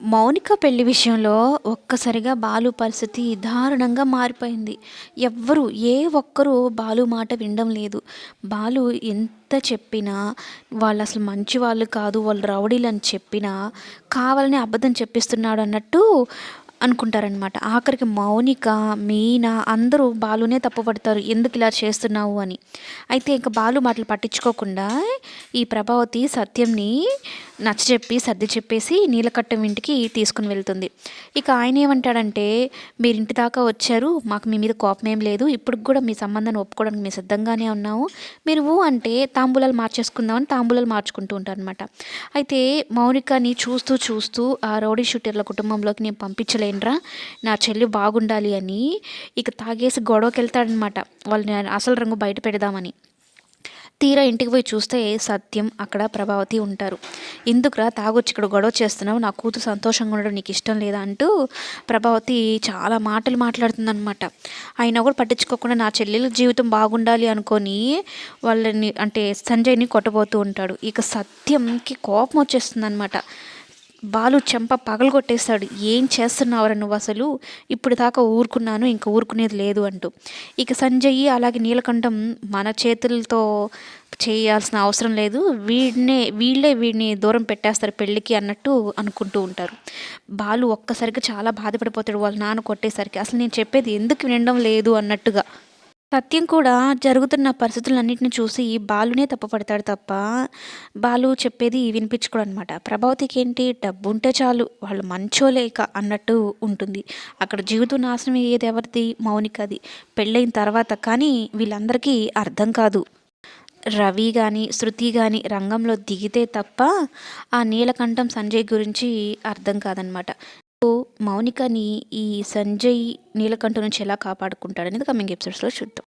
మౌనిక పెళ్ళి విషయంలో ఒక్కసారిగా బాలు పరిస్థితి దారుణంగా మారిపోయింది. ఎవ్వరు ఏ ఒక్కరు బాలు మాట వినడం లేదు. బాలు ఎంత చెప్పినా వాళ్ళు అసలు మంచి వాళ్ళు కాదు వాళ్ళు రౌడీలు అని చెప్పినా కావాలని అబద్ధం చెప్పిస్తున్నాడు అన్నట్టు అనుకుంటారనమాట ఆఖరికి మౌనిక మీనా అందరూ బాలునే తప్పుపడతారు. ఎందుకు ఇలా చేస్తున్నావు అని. అయితే ఇంకా బాలు మాటలు పట్టించుకోకుండా ఈ ప్రభావతి సత్యంని నచ్చచెప్పి సర్ది చెప్పేసి నీలకట్టం ఇంటికి తీసుకుని వెళ్తుంది. ఇక ఆయన ఏమంటాడంటే మీరు ఇంటి దాకా వచ్చారు మాకు మీ మీద కోపం ఏం లేదు. ఇప్పుడు కూడా మీ సంబంధాన్ని ఒప్పుకోవడానికి మేము సిద్ధంగానే ఉన్నాము. మీరు ఊ అంటే తాంబూలాలు మార్చేసుకుందామని తాంబూలాలు మార్చుకుంటూ ఉంటారు అనమాట అయితే మౌనికని చూస్తూ చూస్తూ ఆ రౌడీ షూటర్ల కుటుంబంలోకి నేను పంపించలేనురా. నా చెల్లి బాగుండాలి అని ఇక తాగేసి గొడవకి వెళ్తాడనమాట వాళ్ళని అసలు రంగు బయట పెడదామని. తీరా ఇంటికి పోయి చూస్తే సత్యం అక్కడ ప్రభావతి ఉంటారు. ఎందుకురా తాగొచ్చి ఇక్కడ గొడవ చేస్తున్నావు? నా కూతురు సంతోషంగా ఉండడం నీకు ఇష్టం లేదా? అంటూ ప్రభావతి చాలా మాటలు మాట్లాడుతుందనమాట అయినా కూడా పట్టించుకోకుండా నా చెల్లెల జీవితం బాగుండాలి అనుకొని వాళ్ళని అంటే సంజయ్ని కొట్టబోతూ ఉంటాడు. ఇక సత్యంకి కోపం వచ్చేస్తుంది అనమాట బాలు చెంప పగలగొట్టేస్తాడు. ఏం చేస్తున్నావురా నువ్వు అసలు? ఇప్పుడు దాకా ఊరుకున్నాను ఇంకా ఊరుకునేది లేదు అంటూ. ఇక సంజయ్ అలాగే నీలకంఠం మన చేతులతో చేయాల్సిన అవసరం లేదు. వీడినే వీళ్ళే వీడిని దూరం పెట్టేస్తారు పెళ్ళికి అన్నట్టు అనుకుంటూ ఉంటారు. బాలు ఒక్కసారిగా చాలా బాధపడిపోతాడు వాళ్ళ నాన్న కొట్టేసరికి. అసలు నేను చెప్పేది ఎందుకు వినడం లేదు అన్నట్టుగా. సత్యం కూడా జరుగుతున్న పరిస్థితులన్నింటిని చూసి బాలునే తప్పుపడతాడు తప్ప బాలు చెప్పేది వినిపించుకోడు అనమాట ప్రభావతికి ఏంటి డబ్బు ఉంటే చాలు వాళ్ళు మంచోలేక అన్నట్టు ఉంటుంది. అక్కడ జీవితం నాశనం అయ్యేది ఎవరిది? మౌనికది పెళ్ళైన తర్వాత కానీ వీళ్ళందరికీ అర్థం కాదు. రవి కానీ శృతి కానీ రంగంలో దిగితే తప్ప ఆ నీలకంఠం సంజయ్ గురించి అర్థం కాదనమాట. మౌనికని ఈ సంజయ్ నీలకంఠ నుంచి ఎలా కాపాడుకుంటాడనేది కమింగ్ ఎపిసోడ్స్లో చూద్దాం.